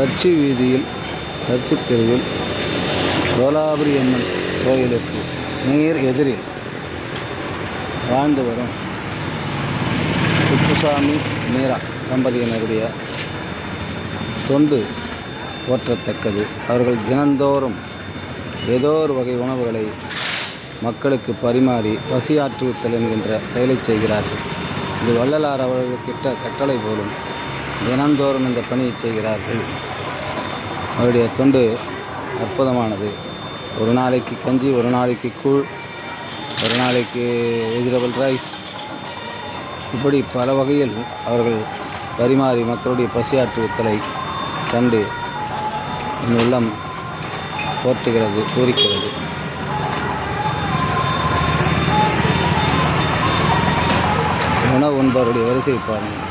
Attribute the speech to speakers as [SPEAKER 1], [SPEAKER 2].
[SPEAKER 1] Church வீதியில் church தெருவில் கோலாபுரி அம்மன் கோயிலுக்கு நேர் எதிரில் வாழ்ந்து வரும் குப்புசாமி மீரா தம்பதியினருடைய தொண்டு போற்றத்தக்கது. அவர்கள் தினந்தோறும் ஏதோ ஒரு வகை உணவுகளை மக்களுக்கு பரிமாறி பசியாற்றுவித்தல் என்கின்ற செயலை செய்கிறார்கள். இது வள்ளலார் அவர்கள் கிட்ட கட்டளை போலும் தினந்தோறும் இந்த பணியை செய்கிறார்கள். அவருடைய தொண்டு அற்புதமானது. ஒரு நாளைக்கு கஞ்சி ஒரு நாளைக்கு கூழ் ஒரு நாளைக்கு வெஜிடபிள் ரைஸ் இப்படி பல வகையில் அவர்கள் பரிமாறி மக்களுடைய பசியாற்றுவித்தலை கண்டு என் உள்ளம் போற்றுகிறது பூரிக்கிறது. உணவு உண்பவருடைய வரிசை பாருங்கள்.